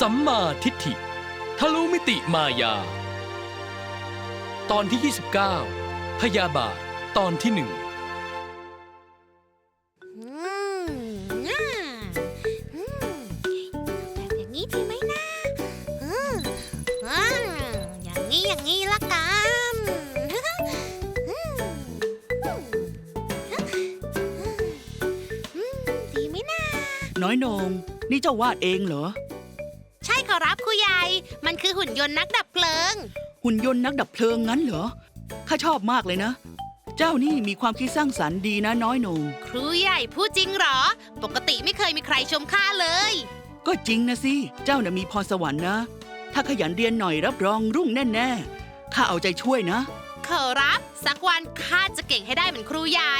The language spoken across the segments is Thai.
สัมมาทิฏฐิ ทะลุมิติมายา ตอนที่ 29 พยาบาท ตอนที่หนึ่งอืมอ่าอืมแบบอย่างนี้ดีไหมนะอืมอ่าอย่างนี้อย่างนี้ละกันอืมอืมดีไหมนะน้อยโหนงนี่เจ้าวาดเองเหรอ ขอรับครูใหญ่ มันคือหุ่นยนต์นักดับเพลิง หุ่นยนต์นักดับเพลิงงั้นเหรอ ข้าชอบมากเลยนะ เจ้านี่มีความคิดสร้างสรรค์ดีนะน้อยโหนงครูใหญ่พูดจริงเหรอ ปกติไม่เคยมีใครชมข้าเลย ก็จริงนะสิ เจ้าน่ะมีพรสวรรค์นะ ถ้าขยันเรียนหน่อยรับรองรุ่งแน่ๆ ข้าเอาใจช่วยนะ ขอรับ สักวันข้าจะเก่งให้ได้เหมือนครูใหญ่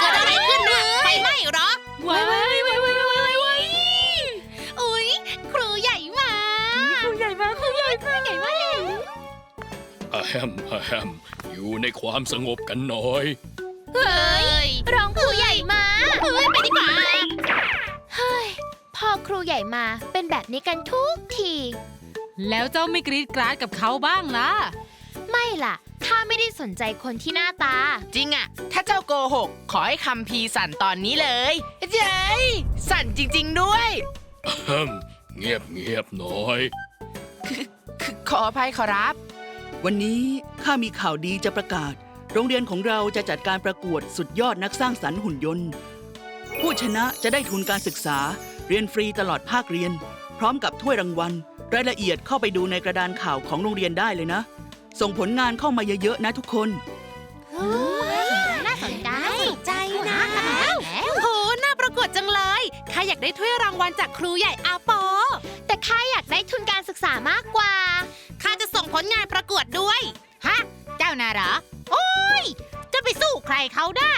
เกิดอะไรขึ้นนะไฟไหม้เหรอว้ายว้ายว้ายว้ายว้าย ฮมอะแฮมอยู่ในความสงบกันหน่อย เฮ้ยร้องครูใหญ่มาเฮ้ยไปดีกว่าเฮ้ยพอครูใหญ่มาเป็นแบบนี้กันทุกที แล้วเจ้าไม่กรีดกราดกับเขาบ้างล่ะ ไม่ล่ะข้าไม่ได้สนใจคนที่หน้าตา จริงอะถ้าเจ้าโกหก ขอให้คำพีร์สั่นตอนนี้เลยเย้ยสั่นจริง ๆ ด้วยอะแฮมเงียบเงียบหน่อยคือขออภัยขอรับ วันนี้ข้ามีข่าวดีจะประกาศ โรงเรียนของเราจะจัดการประกวดสุดยอดนักสร้างสรรค์หุ่นยนต์ ผู้ชนะจะได้ทุนการศึกษา เรียนฟรีตลอดภาคเรียน พร้อมกับถ้วยรางวัล รายละเอียดเข้าไปดูในกระดานข่าวของโรงเรียนได้เลยนะ ส่งผลงานเข้ามาเยอะๆนะทุกคน น่าสนใจน่าสนใจนะโหน่าประกวดจังเลยข้าอยากได้ถ้วยรางวัลจากครูใหญ่อาปอ แต่ข้าอยากได้ทุนการศึกษามากกว่าข้าจะส่ง ผลงานประกวดด้วย ฮะ เจ้าน่ะเหรอ โอ้ย จะไปสู้ใครเขาได้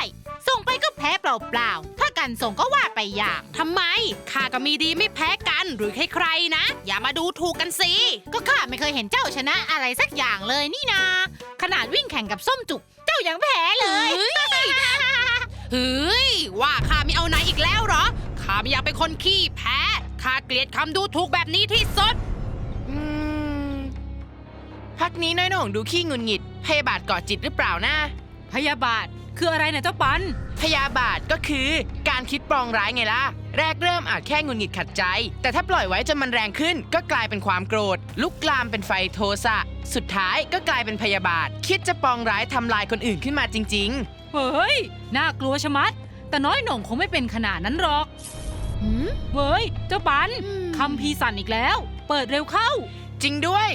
ส่งไปก็แพ้เปล่าๆ ถ้ากันส่งก็ว่าไปอย่างทำไมข้าก็มีดีไม่แพ้กันหรือใครๆนะ อย่ามาดูถูกกันสิ ก็ข้าไม่เคยเห็นเจ้าชนะอะไรสักอย่างเลยนี่นา ขนาดวิ่งแข่งกับส้มจุก เจ้ายังแพ้เลยเฮ้ยว่าข้าไม่เอาไหนอีกแล้วเหรอข้าไม่อยากเป็นคนขี้แพ้ข้าเกลียดคำดูถูกแบบนี้ที่สุด พักนี้น้อยโหน่งดูขี้หงุนหงิด พยาบาทก่อจิตหรือเปล่านะ พยาบาทคืออะไรนะเจ้าปัน พยาบาทก็คือการคิดปรองร้ายไงล่ะ แรกเริ่มอาจแค่หงุนหงิดขัดใจ แต่ถ้าปล่อยไว้จนมันแรงขึ้น ก็กลายเป็นความโกรธ ลุกลามเป็นไฟโทสะ สุดท้ายก็กลายเป็นพยาบาท คิดจะปองร้ายทำลายคนอื่นขึ้นมาจริงๆเฮ้ย น่ากลัวชะมัด แต่น้อยหน่งคงไม่เป็นขนาดนั้นหรอกหืมเว้ย เจ้าปันอืม คำพีร์สั่นอีกแล้ว เปิดเร็วเข้าจริงด้วย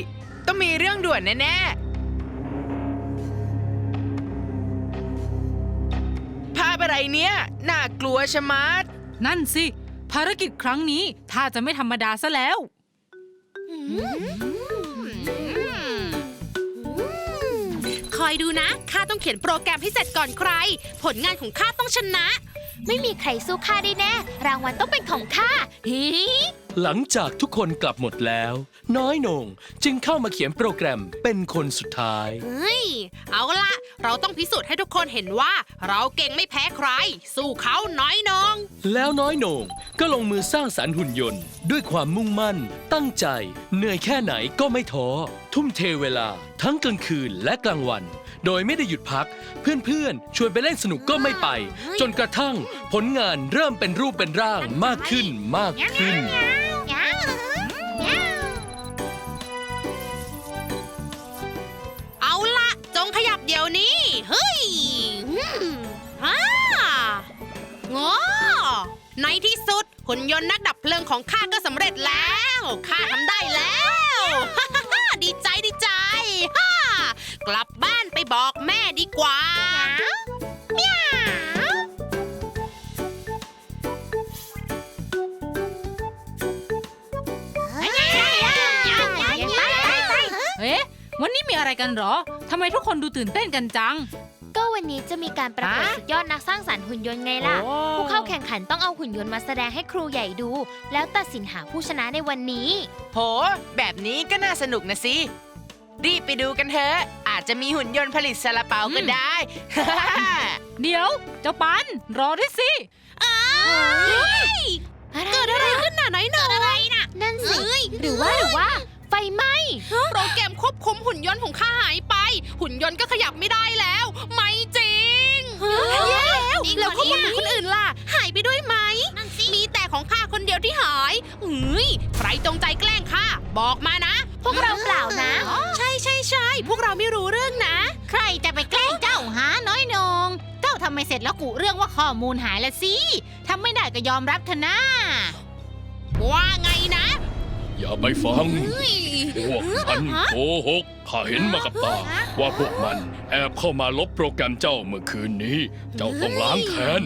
ต้องมีเรื่องด่วนแน่ๆ ภาพอะไรเนี่ย น่ากลัวชะมัด นั่นสิ ภารกิจครั้งนี้ ถ้าจะไม่ธรรมดาซะแล้วค อยดูนะ ข้าต้องเขียนโปรแกรมให้เสร็จก่อนใคร ผลงานของข้าต้องชนะ ไม่มีใครสู้ข้าได้แน่ รางวัลต้องเป็นของข้าฮีหลังจากทุกคนกลับหมดแล้ว น้อยโหน่งจึงเข้ามาเขียนโปรแกรมเป็นคนสุดท้าย เฮ้ย เอาละเราต้องพิสูจน์ให้ทุกคนเห็นว่า เราเก่งไม่แพ้ใคร สู้เขาน้อยนองแล้วน้อยโหน่งก็ลงมือสร้างสรรค์หุ่นยนต์ ด้วยความมุ่งมั่น ตั้งใจ เหนื่อยแค่ไหนก็ไม่ท้อทุ่มเทเวลา ทั้งกลางคืนและกลางวัน โดยไม่ได้หยุดพัก เพื่อนๆชวนไปเล่นสนุกก็ไม่ไป จนกระทั่งผลงานเริ่มเป็นรูปเป็นร่างมากขึ้นมากขึ้น เอาละจงขยับเดี๋ยวนี้ เฮ้ยอืมฮ่างอในที่สุดหุ่นยนต์นักดับเพลิงของข้าก็สำเร็จแล้ว ข้าทำได้แล้วฮ่าฮ่าฮ่าดีใจดีใจ ฮ่ากลับบ้านไป บอกแม่ดีกว่าเอ๊ะวันนี้มีอะไรกันหรอ ทำไมทุกคนดูตื่นเต้นกันจัง ก็วันนี้จะมีการประกวดสุดยอดนักสร้างสรรค์หุ่นยนต์ไงล่ะ ผู้เข้าแข่งขันต้องเอาหุ่นยนต์มาแสดงให้ครูใหญ่ดู แล้วตัดสินหาผู้ชนะในวันนี้ โห แบบนี้ก็น่าสนุกนะสิ รีบไปดูกันเถอะ จจะมีหุ่นยนต์ผลิตซาลาเปาก็ได้ เดี๋ยว เจ้าปัน รอด้วยสิ เกิดอะไรขึ้นน่ะไหนหนออะไรน่ะ นั่นสิเอ้ยหรือว่าหรือว่า ไฟไหม้โปรแกรมควบคุมหุ่นยนต์ของข้าหายไป หุ่นยนต์ก็ขยับไม่ได้แล้ว ไม่จริงแย่แล้วแล้วข้อมูลของคนอื่นล่ะ หายไปด้วยไหม มีแต่ของข้าคนเดียวที่หายเฮ้ยใครจงใจแกล้งข้าบอกมานะ พวกเราเปล่านะ ใช่ใช่ใช่พวกเราไม่รู้เรื่องนะ ใครจะไปแกล้งเจ้าหาน้อยนง เจ้าทำไม่เสร็จแล้วกุเรื่องว่าข้อมูลหายละสิทำไม่ได้ก็ยอมรับเถอะนะว่าไงนะอย่าไปฟังพวกมันโกหกข้าเห็นมากับตา ว่าพวกมันแอบเข้ามาลบโปรแกรมเจ้าเมื่อคืนนี้ เจ้าต้องล้างแค้น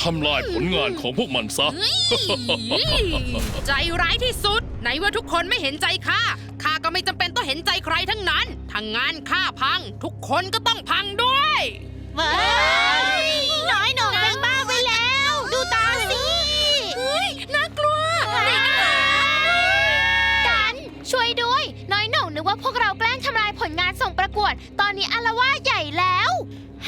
ทำลายผลงานของพวกมันซะ ใจร้ายที่สุด ไหนว่าทุกคนไม่เห็นใจข้าข้า ก็ไม่จำเป็นต้องเห็นใจใครทั้งนั้นทางงานข้าพัง ทุกคนก็ต้องพังด้วยเว้ยน้อยหนองเป็นบ้าไปแล้ว ดูตาสิเฮ้ยน่ากลัวกันช่วยด้วย น้อยหน่งนึกว่าพวกเราแกล้งทำลายผลงานส่งประกวด ตอนนี้อารวาสใหญ่แล้ว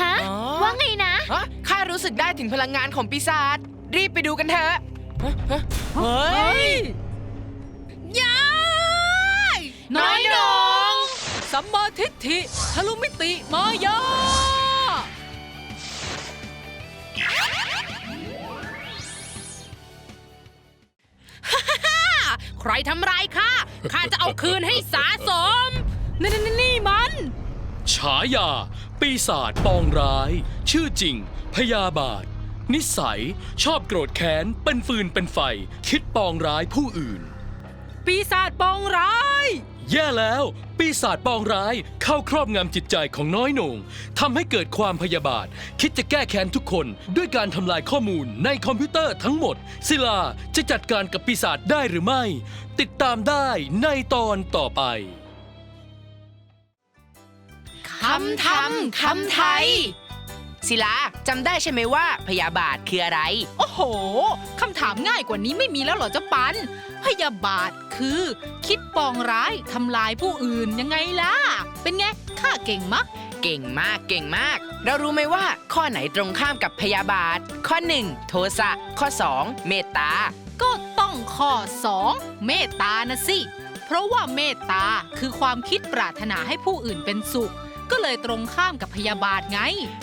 ฮะอ๋อว่าไงนะฮะข้ารู้สึกได้ถึงพลังงานของปีศาจรีบไปดูกันเถอะฮะฮะเฮ้ยยาย น้อยหนองสัมมาทิฏฐิทะลุมิติมายาใครทำร้ายข้าข้าจะเอาคืนให้สาสม นี่นี่นี่มัน ฉายา ปีศาจปองร้าย ชื่อจริง พยาบาท นิสัย ชอบโกรธแค้น เป็นฟืนเป็นไฟ คิดปองร้ายผู้อื่น ปีศาจปองร้าย แย่แล้ว ปีศาจปองร้ายเข้าครอบงำจิตใจของน้อยโหน่งทำให้เกิดความพยาบาท คิดจะแก้แค้นทุกคนด้วยการทำลายข้อมูลในคอมพิวเตอร์ทั้งหมด ศิลาจะจัดการกับปีศาจได้หรือไม่ ติดตามได้ในตอนต่อไป คำทำคำไทย ศิลาจำได้ใช่ไหมว่าพยาบาทคืออะไร โอ้โห คำถามง่ายกว่านี้ไม่มีแล้วเหรอเจ้าปัน พยาบาทคือ คิดปองร้ายทำลายผู้อื่นยังไงล่ะ เป็นไงข้าเก่งมะ เก่งมากเก่งมาก เรารู้ไหมว่าข้อไหนตรงข้ามกับพยาบาท ข้อ 1 โทสะข้อ 2 เมตตา ก็ต้องข้อ 2 เมตตานะสิ เพราะว่าเมตตาคือความคิดปรารถนาให้ผู้อื่นเป็นสุข ก็เลยตรงข้ามกับพยาบาทไง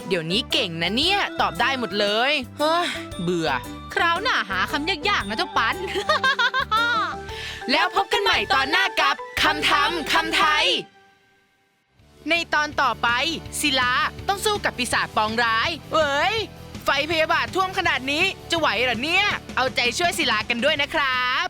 เดี๋ยวนี้เก่งนะเนี่ย ตอบได้หมดเลย เฮ้ย เบื่อ คราวหน้าหาคำยากๆนะเจ้าปัน แล้วพบกันใหม่ตอนหน้ากับคำทำคำไทย ในตอนต่อไป ศิลาต้องสู้กับปีศาจปองร้ายเว้ย ไฟพยาบาทท่วมขนาดนี้จะไหวเหรอเนี่ย เอาใจช่วยศิลากันด้วยนะครับ